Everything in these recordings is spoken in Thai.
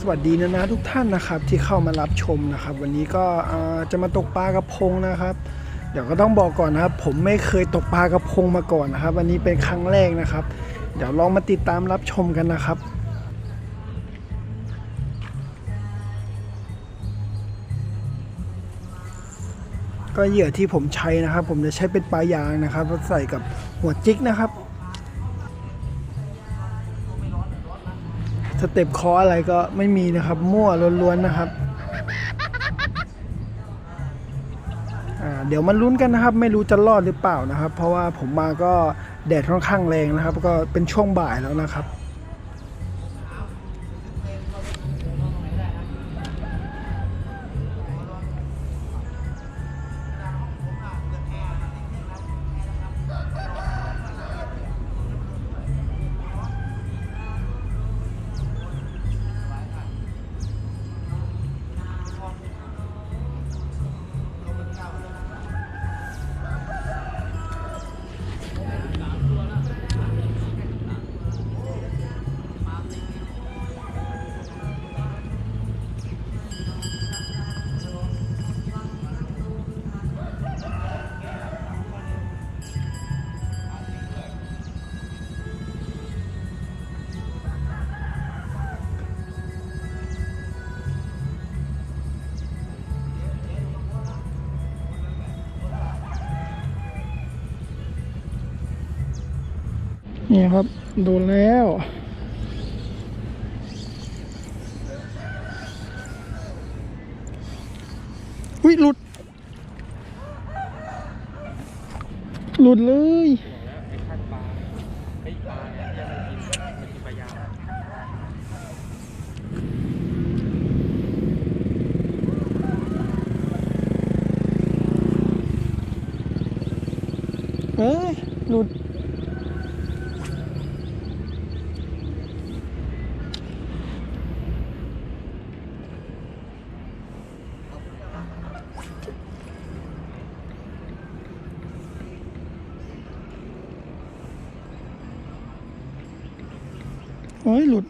สวัสดีนะนะทุกท่านนะครับที่เข้ามารับชมนะครับ วันนี้ก็จะมาตกปลากระพงนะครับ เดี๋ยวก็ต้องบอกก่อนนะครับ ผมไม่เคยตกปลากระพงมาก่อนนะครับ วันนี้เป็นครั้งแรกนะครับ เดี๋ยวลองมาติดตามรับชมกันนะครับก็เหยื่อที่ผมใช้นะครับ ผมจะใช้เป็นปลายางนะครับแล้วใส่กับหัวจิกนะครับ สเต็ปคออะไรก็ไม่มีนะครับ มั่วล้วนๆนะครับเดี๋ยวมันลุ้นกันนะครับ ไม่รู้จะรอดหรือเปล่านะครับ เพราะว่าผมมาก็แดดค่อนข้างแรงนะครับ ก็เป็นช่วงบ่ายแล้วนะครับ นี่ครับ โดนแล้ว อุ้ยหลุด หลุดเลยเนี่ยที่มันกินมันกินปลายางเอ้ยหลุด โอ้ยหลุด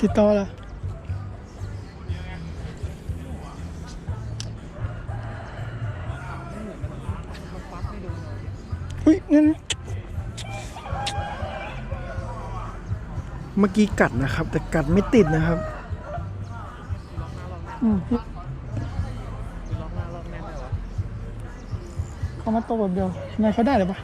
ติดต่อละอุ้ยนั่นนะเมื่อกี้กัดนะครับ แต่กัดไม่ติดนะครับอืมคือล็อกหน้าล็อกแน่นเลยวะเขามาโตแบบเดียวทำไมเขาได้หรือปะ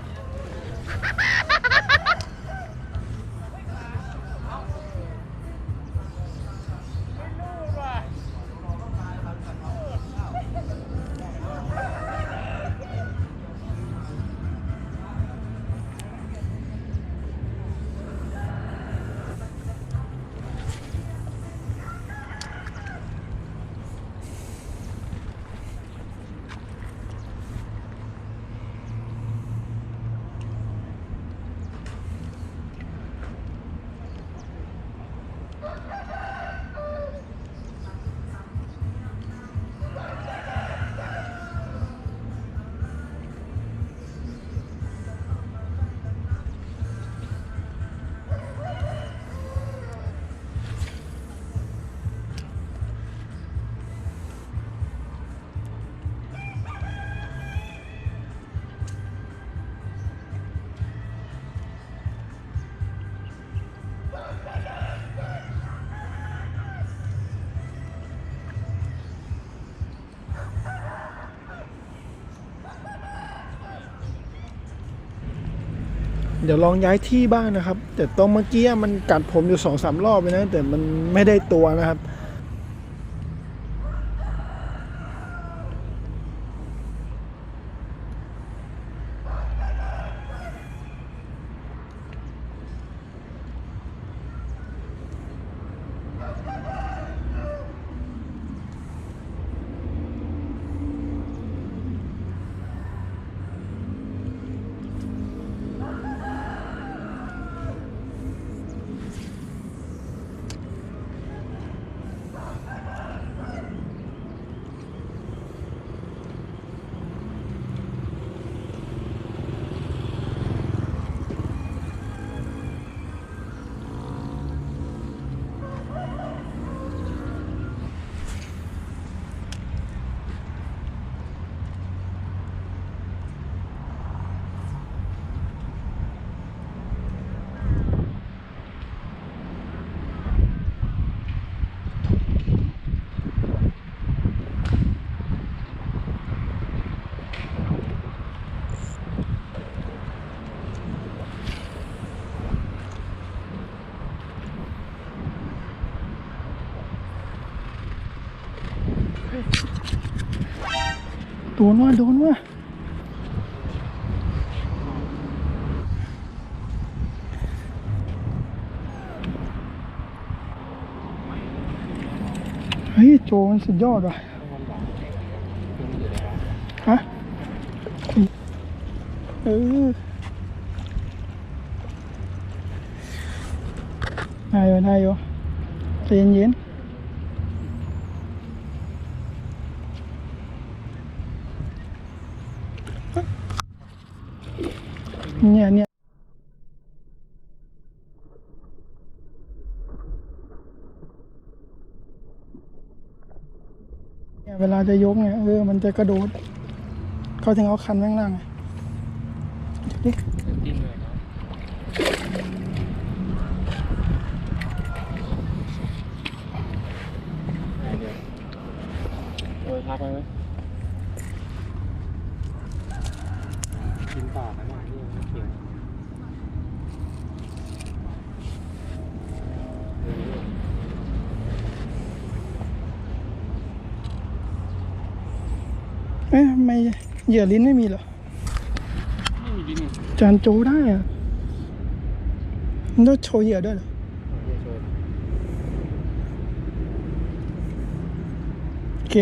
เดี๋ยวลองย้ายที่บ้างนะครับ แต่ตรงเมื่อกี้มันกัดผมอยู่สองสามรอบเลยนะ แต่มันไม่ได้ตัวนะครับ โดนว่ะโดนว่ะเฮ้ยโจมันสุดยอดว่ะ ฮะเออได้อยู่ได้อยู่ใจเย็นๆ เนี่ยเนี่ยเนี่ยเวลาจะยกเนี่ยเออมันจะกระโดด เขาถึงเอาคันแม่งล่างไงเดี๋ยวดิดิ้นเลยครับโอ้ยพักไปไหมกินต่อกันเนี่ยนี่ไม่เกี่ยว เอ๊ะทำไมเหยื่อลิ้นไม่มีเหรอไม่มีดิ้นนี่จานโจได้อะมันต้องโชว์เหยื่อด้วยเหรอโอเค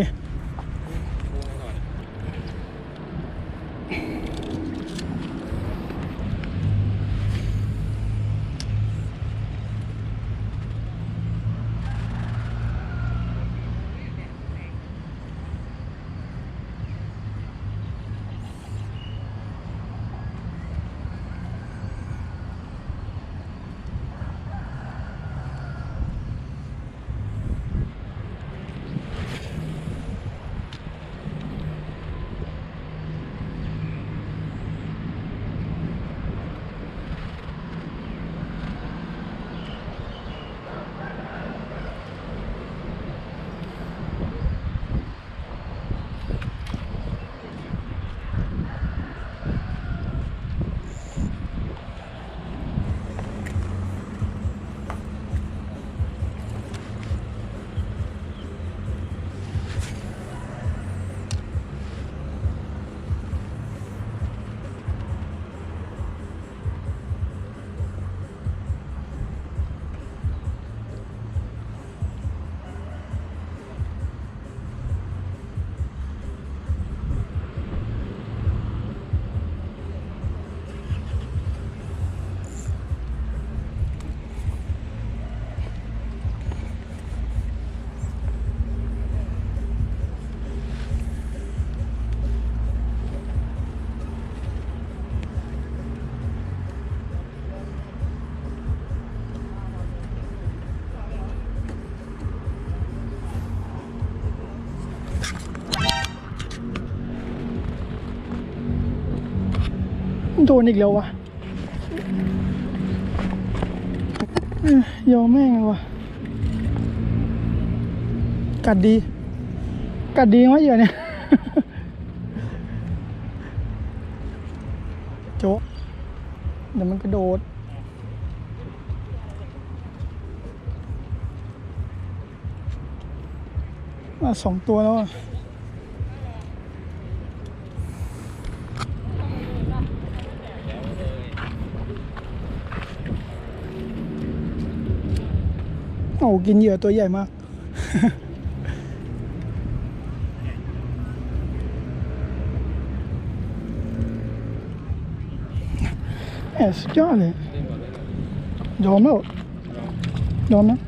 โดนอีกแล้ววะยอมแม่งเลยวะกัดดี กัดดีวะเหยื่อเนี่ยโจะเดี๋ยวมันกระโดดอะสองตัวแล้ว โอ้กินเหยื่อตัวใหญ่มากแหมสุดยอดเลยเล่นก่อนเล่นก่อนยอมแล้วยอมนะ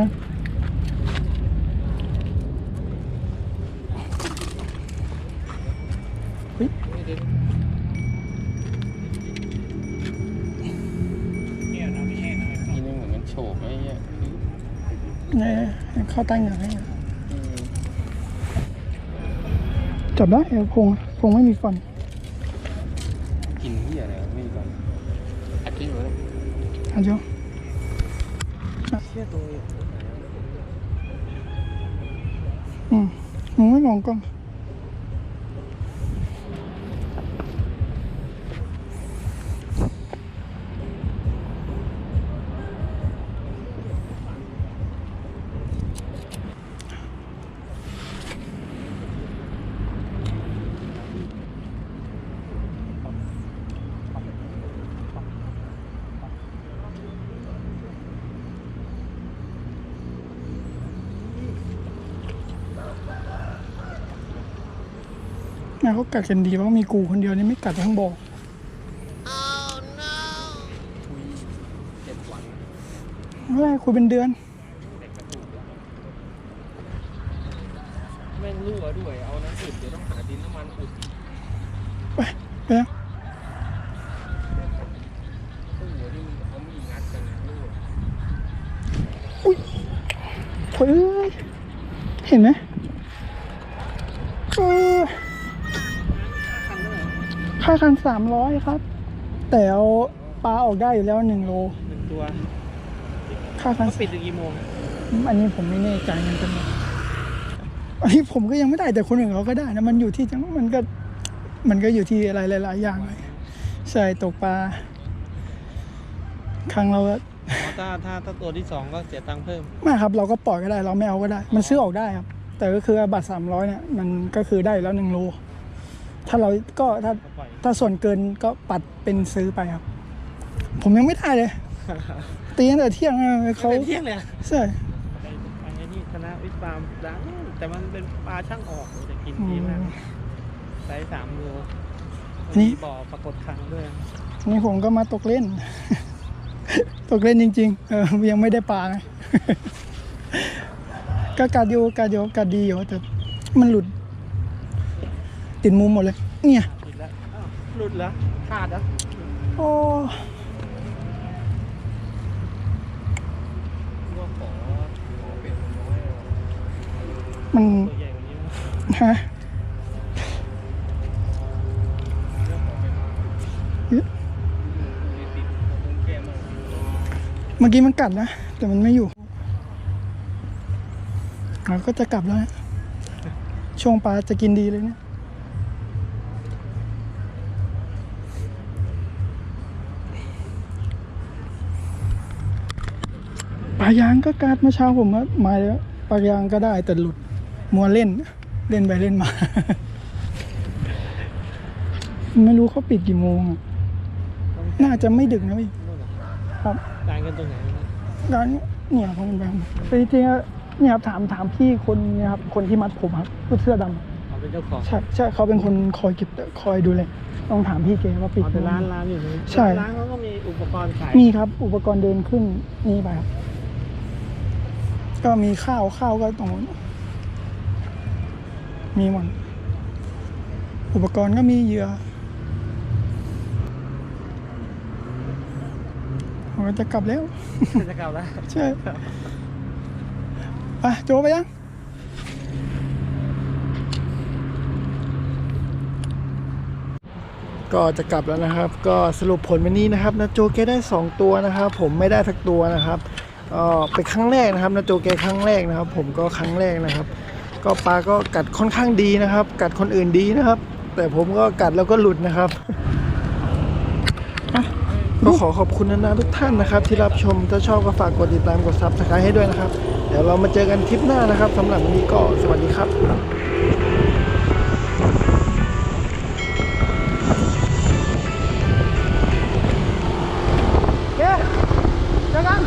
นะ เนี่ยเข้าตั้งอย่างนี้จับได้เอวพงพงไม่มีฟันกินที่อะไรไม่มีก่อนอัดกินหมดเลยอันเดียวเชี่ยตัวอืมมึงไม่มองกล้อง ไม่เขากัดกันดีเพราะมีกูคนเดียวนี่ไม่กัดทั้งบ่อคุยเจ็ดวันไม่ได้คุยเป็นเดือนเด็กกระตุกแล้วแม่งรั่วด้วย เอาน้ำอุดเดี๋ยวต้องหาดินน้ำมันอุดไปไป สามร้อยครับ แต่เอาปลาออกได้อยู่แล้วหนึ่งโลหนึ่งตัวค่าคันเขาปิดถึงกี่โมงอันนี้ผมไม่แน่ใจเหมือนกันนะอันนี้ผมก็ยังไม่ได้แต่คนอื่นเขาก็ได้นะมันอยู่ที่จังมันก็มันก็อยู่ที่อะไรหลาย ๆ อย่างเลยใช่ตกปลาครั้งเราก็อ๋อถ้าถ้าถ้าตัวที่สองก็เสียตังค์เพิ่มไม่ครับ เราก็ปล่อยก็ได้ เราไม่เอาก็ได้ มันซื้อออกได้ครับ แต่ก็คือบัตรสามร้อยเนี่ยมันก็คือได้อยู่แล้วหนึ่งโล ถ้าเราก็ถ้าก็ปล่อยถ้าส่วนเกินก็ปัดเป็นซื้อไปครับ ผมยังไม่ได้เลย ตีตั้งแต่เที่ยงนะเขาเป็นเที่ยงเลยอะใช่ ไอ้ไอ้นี่คณะวิทย์ฟาร์มดังแต่มันเป็นปลาช่างออกแต่กินอืดีมากมไซส์สามโลอันนี้ มีบ่อปรากฏครั้งด้วยอันนี่ผมก็มาตกเล่น ตกเล่นจริงๆเออยังไม่ได้ปลาไง ก็การดีการดีการดีอยู่แต่มันหลุด ติดมุมหมดเลย เนี่ยผิดแล้วอ้าวหลุดแล้วขาดแล้วโอ้ว่าขอขอเป็นน้อยมันตัวใหญ่กว่านี้มั้ยฮะเรื่องของเป็นมีติดตรงแก้มมากเมื่อกี้มันกัดนะ แต่มันไม่อยู่เราก็จะกลับแล้วนะช่วงปลาจะกินดีเลยเนี่ยายางก็กัดเมื่อเช้าผมว่ามาแล้วปลายางก็ได้แต่หลุดมัวเล่น เล่นไปเล่นมา ไม่รู้เขาปิดกี่โมงอะต้องน่าจะไม่ดึกนะพี่นู่นน่ะครับต่างกันตรงไหนนะร้านเนี่ยผมเป็นแบบแต่จริงๆอะเนี่ยครับถามถามพี่คนเนี่ยครับคนที่มัดผมครับเสื้อดำเขาเป็นเจ้าของใช่ใช่เขาเป็นคนคอยเก็บคอยดูเลยต้องถามพี่แกว่าปิดเขาเป็นร้านร้านอยู่นี่ใช่ร้านเขาก็มีอุปกรณ์ขายมีครับ อุปกรณ์เดินขึ้นนี่ไปครับ ก็มีข้าวข้าวก็ตรงนู้นมีหมดอุปกรณ์ก็มีเหยื่อผมก็จะกลับแล้ว จะกลับแล้ว ใช่ไปโจไปยังก็จะกลับแล้วนะครับ ก็สรุปผลวันนี้นะครับนาโจเกได้ 2 ตัวนะครับ ผมไม่ได้สักตัวนะครับ ก็เป็นครั้งแรกนะครับนาโจเกครั้งแรกนะครับ ผมก็ครั้งแรกนะครับ ก็ปลาก็กัดค่อนข้างดีนะครับ กัดคนอื่นดีนะครับ แต่ผมก็กัดแล้วก็หลุดนะครับก็ขอขอบคุณนะทุกท่านนะครับ ที่รับชมถ้าชอบก็ฝากกดติดตามกดซับสไครต์ให้ด้วยนะครับ เดี๋ยวเรามาเจอกันคลิปหน้านะครับสำหรับวันนี้ก็สวัสดีครับ